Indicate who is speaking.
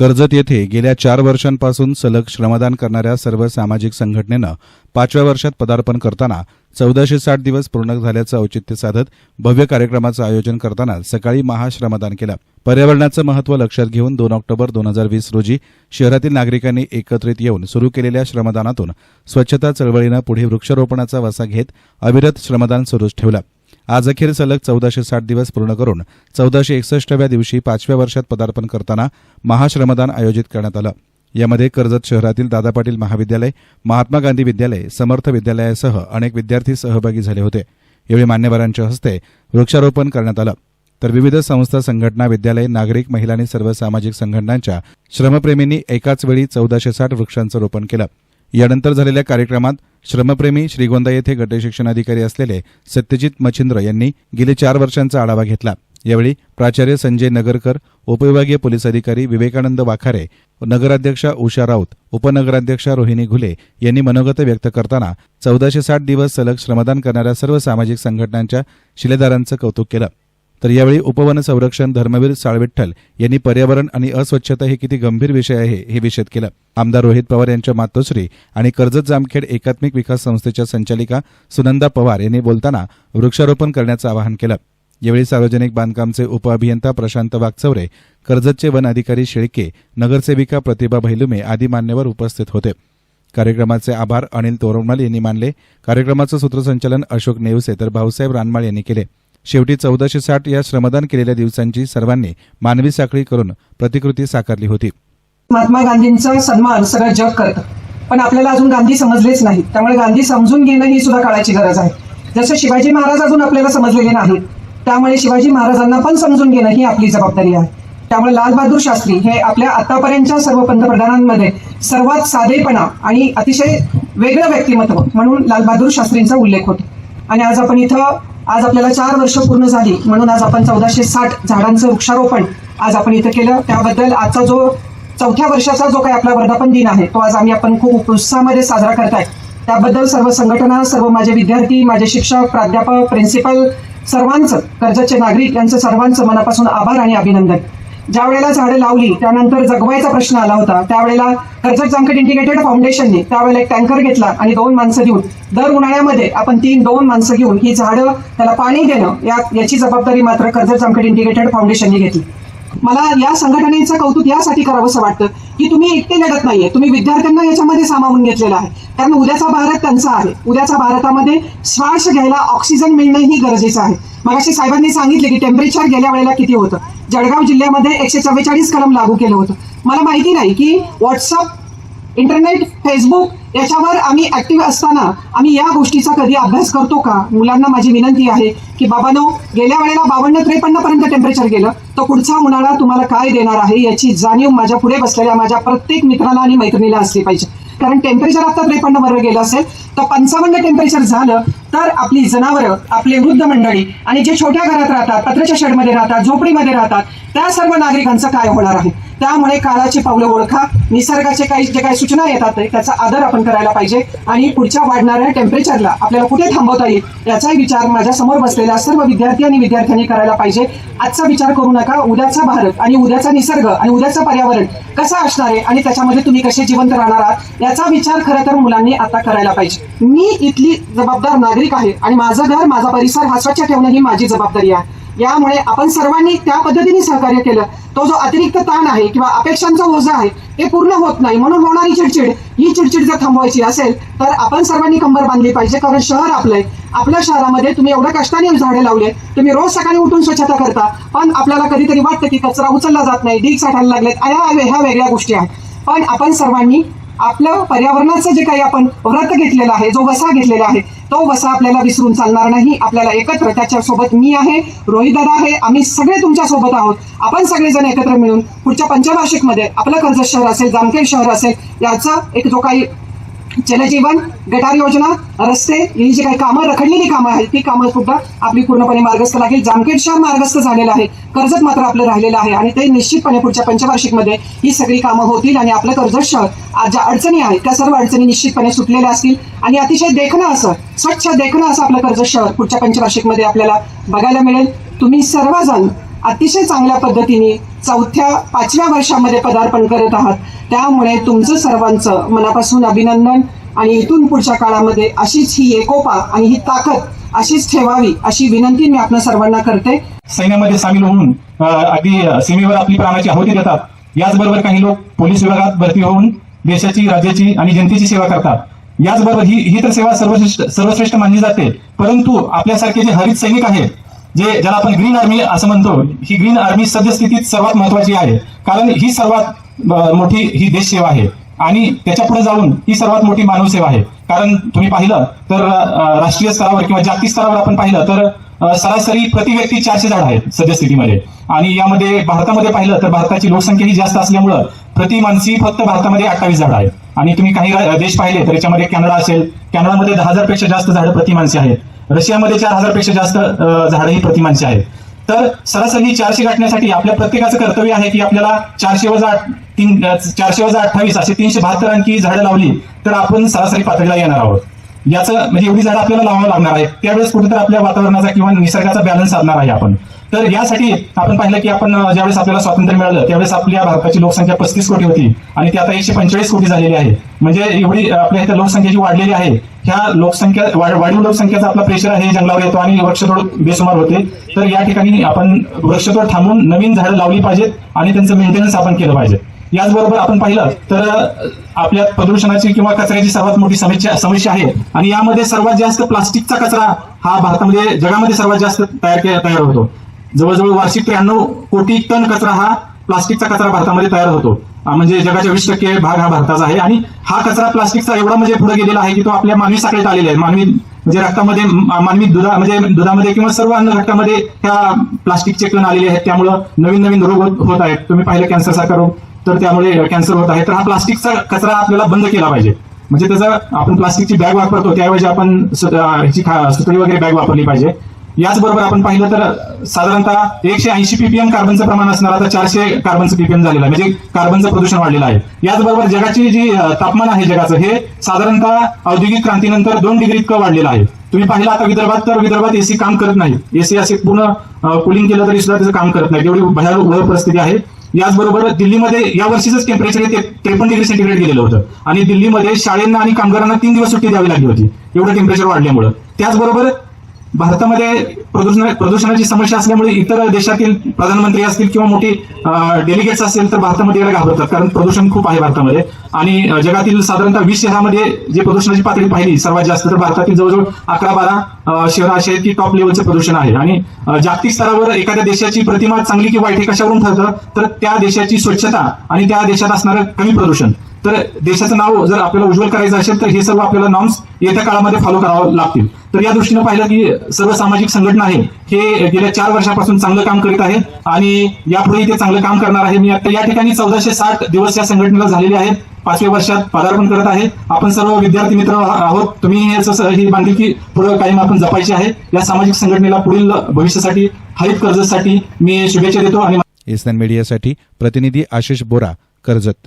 Speaker 1: कर्जत येथे गेल्या चार वर्षांपासून सलग श्रमदान करणाऱ्या सर्व सामाजिक संघटनेनं पाचव्या वर्षात पदार्पण करताना चौदाशे साठ दिवस पूर्ण झाल्याचं औचित्य साधत भव्य कार्यक्रमाचं आयोजन करताना सकाळी महाश्रमदान केलं. पर्यावरणाचं महत्त्व लक्षात घेऊन दोन ऑक्टोबर दोन हजार वीस रोजी शहरातील नागरिकांनी एकत्रित येऊन सुरू केलेल्या श्रमदानातून स्वच्छता चळवळीनं पुढे वृक्षारोपणाचा वसा घेत अविरत श्रमदान सुरूच ठेवलं. आज अखेर सलग चौदाशे साठ दिवस पूर्ण करून चौदाशे एकसष्टव्या दिवशी पाचव्या वर्षात पदार्पण करताना महाश्रमदान आयोजित करण्यात आलं. यामध्ये कर्जत शहरातील दादा पाटील महाविद्यालय महात्मा गांधी विद्यालय समर्थ विद्यालयासह अनेक विद्यार्थी सहभागी झाले होते. यावेळी मान्यवरांच्या हस्ते वृक्षारोपण करण्यात आलं. तर विविध संस्था संघटना विद्यालय नागरिक महिला आणि सर्व सामाजिक संघटनांच्या श्रमप्रेमींनी एकाच वेळी चौदाशे साठ वृक्षांचं रोपण केलं. यानंतर झालेल्या कार्यक्रमात श्रमप्रेमी श्रीगोंदा येथे गट शिक्षणाधिकारी असलेले सत्यजित मच्छिंद्र यांनी गेले चार वर्षांचा आढावा घेतला. यावेळी प्राचार्य संजय नगरकर उपविभागीय पोलीस अधिकारी विवेकानंद वाखारे नगराध्यक्षा उषा राऊत उपनगराध्यक्षा रोहिणी घुले यांनी मनोगत व्यक्त करताना चौदाशे साठ दिवस सलग श्रमदान करणाऱ्या सर्व सामाजिक संघटनांच्या शिलेदारांचं कौतुक केलं. तर यावेळी उपवन संरक्षण धर्मवीर साळविठ्ठल यांनी पर्यावरण आणि अस्वच्छता हे किती गंभीर विषय आहे हे विषद केलं. आमदार रोहित पवार यांच्या मातोश्री आणि कर्जत जामखेड एकात्मिक विकास संस्थेच्या संचालिका सुनंदा पवार यांनी बोलताना वृक्षारोपण करण्याचं आवाहन केलं. यावेळी सार्वजनिक बांधकामचे उपअभियंता प्रशांत वागचौरे कर्जतचे वन अधिकारी शेळके नगरसेविका प्रतिभा भैलुमे आदी मान्यवर उपस्थित होते. कार्यक्रमाचे आभार अनिल तोरमल यांनी मानले. कार्यक्रमाचं सूत्रसंचालन अशोक नेवसे तर भाऊसाहेब रानमाळ यांनी केले. शेवटी चौदाशे साठ या श्रमदान केलेल्या दिवसांची सर्वांनी मानवी साखळी करून प्रतिकृती साकारली होती.
Speaker 2: महात्मा गांधींचा सन्मान सगळं जग करतं. पण आपल्याला अजून गांधी समजलेच नाही त्यामुळे गांधी समजून घेणं ही सुद्धा काळाची गरज आहे. जसं शिवाजी महाराज अजून आपल्याला समजलेले नाहीत त्यामुळे शिवाजी महाराजांना पण समजून घेणं ही आपली जबाबदारी आहे. त्यामुळे लालबहादूर शास्त्री हे आपल्या आतापर्यंतच्या सर्व पंतप्रधानांमध्ये सर्वात साधेपणा आणि अतिशय वेगळं व्यक्तिमत्व म्हणून लालबहादूर शास्त्रींचा उल्लेख होतो. आणि आज आपण इथं आज आपल्याला चार वर्ष पूर्ण झाली. म्हणून आज आपण चौदाशे साठ झाडांचं वृक्षारोपण आज आपण इथं केलं. त्याबद्दल आजचा जो चौथ्या वर्षाचा जो काही आपला वर्धापन दिन आहे तो आज आम्ही आपण खूप उत्साहामध्ये साजरा करताय. त्याबद्दल सर्व संघटना सर्व माझे विद्यार्थी माझे शिक्षक प्राध्यापक प्रिन्सिपल सर्वांचं कर्जतचे नागरिक यांचं सर्वांचं मनापासून आभार आणि अभिनंदन. ज्या वेळेला झाडं लावली त्यानंतर जगवायचा प्रश्न आला होता. त्यावेळेला कर्जत जामखेड इंटिग्रेटेड फाउंडेशनने त्यावेळेला एक टँकर घेतला आणि दोन माणसं घेऊन दर उन्हाळ्यामध्ये आपण तीन दोन माणसं घेऊन ही झाडं त्याला पाणी देणं या याची जबाबदारी मात्र कर्जत जामखेड इंटिग्रेटेड फाउंडेशनने घेतली. मला या संघटनेचं कौतुक यासाठी करावंसं वाटतं की तुम्ही एकटे लढत नाहीये. तुम्ही विद्यार्थ्यांना याच्यामध्ये सामावून घेतलेलं आहे. कारण उद्याचा भारत त्यांचा आहे. उद्याच्या भारतामध्ये श्वास घ्यायला ऑक्सिजन मिळणं ही गरजेचं आहे. मगाशी साहेबांनी सांगितले की टेम्परेचर गेल्या वेळेला किती होतं? जळगाव जिल्ह्यामध्ये एकशे चव्वेचाळीस कलम लागू केलं होतं. मला माहिती नाही की व्हॉट्सअप इंटरनेट फेसबुक याच्यावर आम्ही ऍक्टिव्ह असताना आम्ही या गोष्टीचा कधी अभ्यास करतो का? मुलांना माझी विनंती आहे की बाबानो गेल्या वेळेला बावन्न त्रेपन्न पर्यंत टेम्परेचर गेलं. तर पुढचा उन्हाळा तुम्हाला काय देणार आहे याची जाणीव माझ्या पुढे बसलेल्या माझ्या प्रत्येक मित्राला आणि मैत्रिणीला असली पाहिजे. कारण टेम्परेचर आता त्रेपन्न वर गेलं असेल तर पंचावन्न टेम्परेचर झालं तर आपली जनावरं आपले वृद्ध मंडळी आणि जे छोट्या घरात राहतात पत्र्याच्या शेडमध्ये राहतात झोपडीमध्ये राहतात त्या सर्व नागरिकांचं काय होणार आहे? त्यामुळे काळाची पावलं ओळखा. निसर्गाचे काही जे काही सूचना येतात त्याचा आदर आपण करायला पाहिजे. आणि पुढच्या वाढणाऱ्या टेम्परेचरला आपल्याला कुठे थांबवता येईल याचाही विचार माझ्यासमोर बसलेल्या सर्व विद्यार्थी आणि विद्यार्थ्यांनी करायला पाहिजे. आजचा विचार करू नका. उद्याचा भारत आणि उद्याचा निसर्ग आणि उद्याचं पर्यावरण कसं असणार आहे आणि त्याच्यामध्ये तुम्ही कसे जिवंत राहणार आहात याचा विचार खरं तर मुलांनी आता करायला पाहिजे. मी इथली जबाबदार नागरिक आहे आणि माझं घर माझा परिसर हा स्वच्छ ठेवणं ही माझी जबाबदारी आहे. यामुळे आपण सर्वांनी त्या पद्धतीने सहकार्य केलं. तो जो अतिरिक्त ताण आहे किंवा अपेक्षांचा ओझा आहे हे पूर्ण होत नाही. म्हणून होणारी चिडचिड ही चिडचिड जर थांबवायची असेल तर आपण सर्वांनी कंबर बांधली पाहिजे. कारण शहर आपलंय आपल्या शहरामध्ये तुम्ही एवढ्या कष्टाने झाडे लावले तुम्ही रोज सकाळी उठून स्वच्छता करता. पण आपल्याला कधीतरी वाटतं की कचरा उचलला जात नाही ढीक साठायला लागलेत. ह्या ह्या वेगळ्या गोष्टी आहेत. पण आपण सर्वांनी आपलं पर्यावरणाचं जे काही आपण व्रत घेतलेलं आहे जो वसा घेतलेला आहे तो वसा आपल्याला विसरून चालणार नाही. आपल्याला एकत्र त्याच्यासोबत मी आहे रोहित दादा आहे आम्ही सगळे तुमच्यासोबत आहोत. आपण सगळेजण एकत्र मिळून पुढच्या पंचवार्षिकमध्ये आपलं कर्जत शहर असेल जामखेड शहर असेल याचा एक जो काही जलजीवन गटार योजना रस्ते ही जी काही कामं रखडलेली कामं आहेत ती कामं सुद्धा आपली पूर्णपणे मार्गस्थ लागेल. जामखेड शहर मार्गस्थ झालेलं आहे. कर्जत मात्र आपलं राहिलेलं आहे आणि ते निश्चितपणे पुढच्या पंचवार्षिकमध्ये ही सगळी कामं होतील आणि आपलं कर्जत शहर आज ज्या अडचणी आहेत त्या सर्व अडचणी निश्चितपणे सुटलेल्या असतील. आणि अतिशय देखणं असं स्वच्छ देखणं असं आपलं कर्जत शहर पुढच्या पंचवार्षिकमध्ये आपल्याला बघायला मिळेल. तुम्ही सर्वजण अतिशय चांगल्या पद्धतीने चौथ्या पाचव्या वर्षामध्ये पदार्पण करत आहात. त्यामुळे तुमचं सर्वांचं मनापासून अभिनंदन. आणि इथून पुढच्या काळामध्ये अशीच ही एकोपा आणि ही ताकद अशीच ठेवावी अशी विनंती मी आपल्या सर्वांना करते.
Speaker 3: सैन्यामध्ये सामील होऊन अगदी सीमेवर आपली प्राणाची आहुती देतात. याचबरोबर काही लोक पोलीस विभागात भरती होऊन देशाची राज्याची आणि जनतेची सेवा करतात. याचबरोबर ही ही तर सेवा सर्वश्रेष्ठ सर्वश्रेष्ठ मानली जाते. परंतु आपल्यासारखे जे हरित सैनिक आहेत जे ज्याला आपण ग्रीन आर्मी असं म्हणतो ही ग्रीन आर्मी सद्यस्थितीत सर्वात महत्वाची आहे. कारण ही सर्वात मोठी ही देशसेवा आहे. आणि त्याच्या पुढे जाऊन ही सर्वात मोठी मानव सेवा आहे. कारण तुम्ही पाहिलं तर राष्ट्रीय स्तरावर किंवा जागतिक स्तरावर आपण पाहिलं तर सरासरी प्रति व्यक्ती चारशे झाड आहेत सद्यस्थितीमध्ये. आणि यामध्ये भारतामध्ये पाहिलं तर भारताची लोकसंख्या ही जास्त असल्यामुळं प्रति मानसी फक्त भारतामध्ये अठ्ठावीस झाड आहेत. आणि तुम्ही काही देश पाहिले तर याच्यामध्ये कॅनडा असेल. कॅनडामध्ये दहा हजारपेक्षा जास्त झाडं प्रति मानसी आहेत. रशियामध्ये चार हजारपेक्षा जास्त अ, झाडं ही प्रतिमांची आहेत. तर सरासरी चारशे गाठण्यासाठी आपल्या प्रत्येकाचं कर्तव्य आहे की आपल्याला चारशे वजा तीन चारशे वजा अठ्ठावीस असे तीनशे बहात्तर अंकी झाडं लावली तर आपण सरासरी पातळीला येणार आहोत. याचं म्हणजे एवढी झाडं आपल्याला लावावं लागणार आहे त्यावेळेस कुठेतरी आपल्या वातावरणाचा किंवा निसर्गाचा बॅलन्स साधणार आहे आपण. तर यासाठी आपण पाहिलं की आपण ज्यावेळेस आपल्याला स्वातंत्र्य मिळालं त्यावेळेस आपल्या भारताची लोकसंख्या पस्तीस कोटी होती आणि ती आता एकशे पंचेचाळीस कोटी झालेली आहे. म्हणजे एवढी आपल्या इथं लोकसंख्या जी वाढलेली आहे. ह्या लोकसंख्या वाढीव लोकसंख्येचा आपला प्रेशर आहे जंगलावर येतो आणि वृक्षतोड बेसुमार होते. तर या ठिकाणी आपण वृक्षतोड थांबून नवीन झाडं लावली पाहिजेत आणि त्यांचं मेंटेनन्स आपण केलं पाहिजे. याचबरोबर आपण पाहिलं तर आपल्या प्रदूषणाची किंवा कचऱ्याची सर्वात मोठी समस्या समस्या आहे. आणि यामध्ये सर्वात जास्त प्लास्टिकचा कचरा हा भारतामध्ये जगामध्ये सर्वात जास्त तयार तयार होतो. जवळजवळ वार्षिक त्र्याण्णव कोटी टन कचरा हा प्लास्टिकचा कचरा भारतामध्ये तयार होतो. म्हणजे जगाच्या वीस टक्के भाग हा भारताचा आहे. आणि हा कचरा प्लास्टिकचा एवढा म्हणजे पुढे गेलेला आहे की तो आपल्या मानवी साखळीत आलेला आहे. मानवी म्हणजे रक्तामध्ये मानवी दुधा म्हणजे दुधामध्ये किंवा सर्व अन्न घटकामध्ये त्या प्लास्टिकचे कण आलेले आहेत. त्यामुळं नवीन नवीन रोग होत- होत आहेत. तुम्ही पाहिलं कॅन्सर सारखा रोग. तर त्यामुळे कॅन्सर होत आहे. तर हा प्लास्टिकचा कचरा आपल्याला बंद केला पाहिजे. म्हणजे त्याचा आपण प्लास्टिकची बॅग वापरतो. त्याऐवजी आपण सु- ह्याची सुतळी वगैरे बॅग वापरली पाहिजे. याचबरोबर आपण पाहिलं तर साधारणतः एकशे ऐंशी पीपीएम कार्बनचं प्रमाण असणार आता चारशे कार्बनचं पीपीएम झालेलं आहे. म्हणजे कार्बनचं प्रदूषण वाढलेलं आहे. याचबरोबर जगाची जी तापमान आहे जगाचं हे साधारणतः औद्योगिक क्रांतीनंतर दोन डिग्री इतकं वाढलेलं आहे. तुम्ही पाहिलं आता विदर्भात तर विदर्भात एसी काम करत नाही. एसी असे पूर्ण कुलिंग केलं तरी सुद्धा त्याचं काम करत नाही. एवढी भयानक परिस्थिती आहे. याचबरोबर दिल्लीमध्ये या वर्षीच टेम्परेचर हे त्रेपन्न डिग्री सेंटीग्रेड गेलेलं होतं. आणि दिल्लीमध्ये शाळेंना आणि कामगारांना तीन दिवस सुट्टी द्यावी लागली होती. एवढं टेम्परेचर वाढल्यामुळं. त्याचबरोबर भारतामध्ये प्रदूषण प्रदूषणाची समस्या असल्यामुळे इतर देशातील प्रधानमंत्री असतील किंवा मोठी डेलिगेट्स असतील तर भारतामध्ये यायला घाबरतात कारण प्रदूषण खूप आहे भारतामध्ये. आणि जगातील साधारणतः वीस शहरामध्ये जे प्रदूषणाची पातळी पाहिली सर्वात जास्त तर भारतातील जवळजवळ अकरा बारा शहर अशी आहेत की टॉप लेवलचं प्रदूषण आहे. आणि जागतिक स्तरावर एखाद्या देशाची प्रतिमा चांगली की वाईट हे कशावरून ठरतं? तर त्या देशाची स्वच्छता आणि त्या देशात असणारं कमी प्रदूषण. तर देशाचं नाव जर आपल्याला उज्ज्वल करायचं असेल तर हे सर्व आपल्याला नॉर्म्स येत्या काळामध्ये फॉलो करावं लागतील. तर या दृष्टीनं पाहिलं की सर्व सामाजिक संघटना आहे हे गेल्या चार वर्षापासून चांगलं काम करीत आहे आणि यापुढेही ते चांगलं काम करणार आहे. मी आता या ठिकाणी चौदाशे साठ दिवस या संघटनेला झालेले आहेत. पाचव्या वर्षात पदार्पण करत आहे. आपण सर्व विद्यार्थी मित्र आहोत. तुम्ही याचं स- ही बांधिलकी पुढे कायम आपण जपायची आहे. या सामाजिक संघटनेला पुढील भविष्यासाठी हरित कर्जासाठी मी शुभेच्छा देतो आणि
Speaker 1: एसएन मीडियासाठी प्रतिनिधी आशिष बोरा कर्जत.